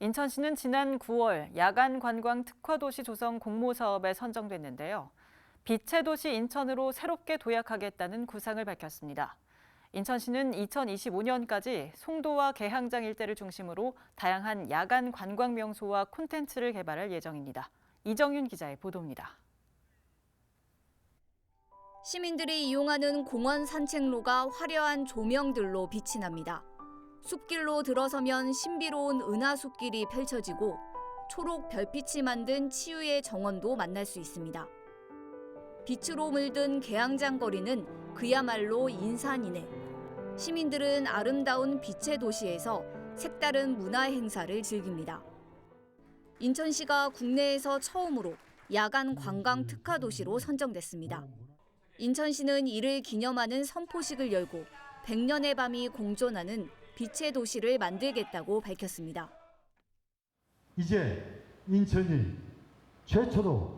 인천시는 지난 9월 야간 관광 특화도시 조성 공모 사업에 선정됐는데요. 빛의 도시 인천으로 새롭게 도약하겠다는 구상을 밝혔습니다. 인천시는 2025년까지 송도와 계양장 일대를 중심으로 다양한 야간 관광 명소와 콘텐츠를 개발할 예정입니다. 이정윤 기자의 보도입니다. 시민들이 이용하는 공원 산책로가 화려한 조명들로 빛이 납니다. 숲길로 들어서면 신비로운 은하숲길이 펼쳐지고 초록 별빛이 만든 치유의 정원도 만날 수 있습니다. 빛으로 물든 계양장 거리는 그야말로 인산이네. 시민들은 아름다운 빛의 도시에서 색다른 문화 행사를 즐깁니다. 인천시가 국내에서 처음으로 야간 관광 특화 도시로 선정됐습니다. 인천시는 이를 기념하는 선포식을 열고 100년의 밤이 공존하는 빛의 도시를 만들겠다고 밝혔습니다. 이제 인천이 최초로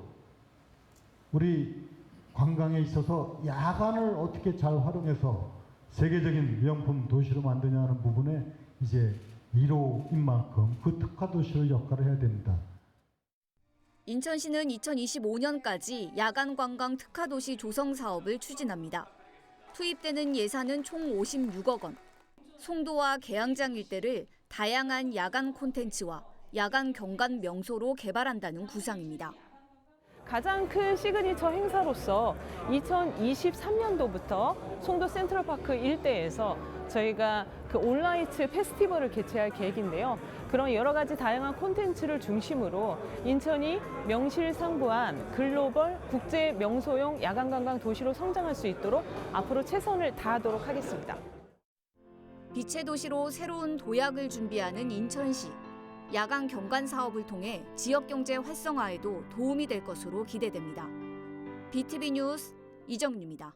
우리 관광에 있어서 야간을 어떻게 잘 활용해서 세계적인 명품 도시로 만드냐는 부분에 이제 1호인 만큼 그 특화 도시의 역할을 해야 됩니다. 인천시는 2025년까지 야간 관광 특화 도시 조성 사업을 추진합니다. 투입되는 예산은 총 56억 원. 송도와 계양장 일대를 다양한 야간 콘텐츠와 야간 경관 명소로 개발한다는 구상입니다. 가장 큰 시그니처 행사로서 2023년도부터 송도 센트럴파크 일대에서 저희가 그 온라이트 페스티벌을 개최할 계획인데요. 그런 여러 가지 다양한 콘텐츠를 중심으로 인천이 명실상부한 글로벌 국제 명소용 야간 관광 도시로 성장할 수 있도록 앞으로 최선을 다하도록 하겠습니다. 빛의 도시로 새로운 도약을 준비하는 인천시. 야간 경관 사업을 통해 지역 경제 활성화에도 도움이 될 것으로 기대됩니다. BTV 뉴스 이정입니다.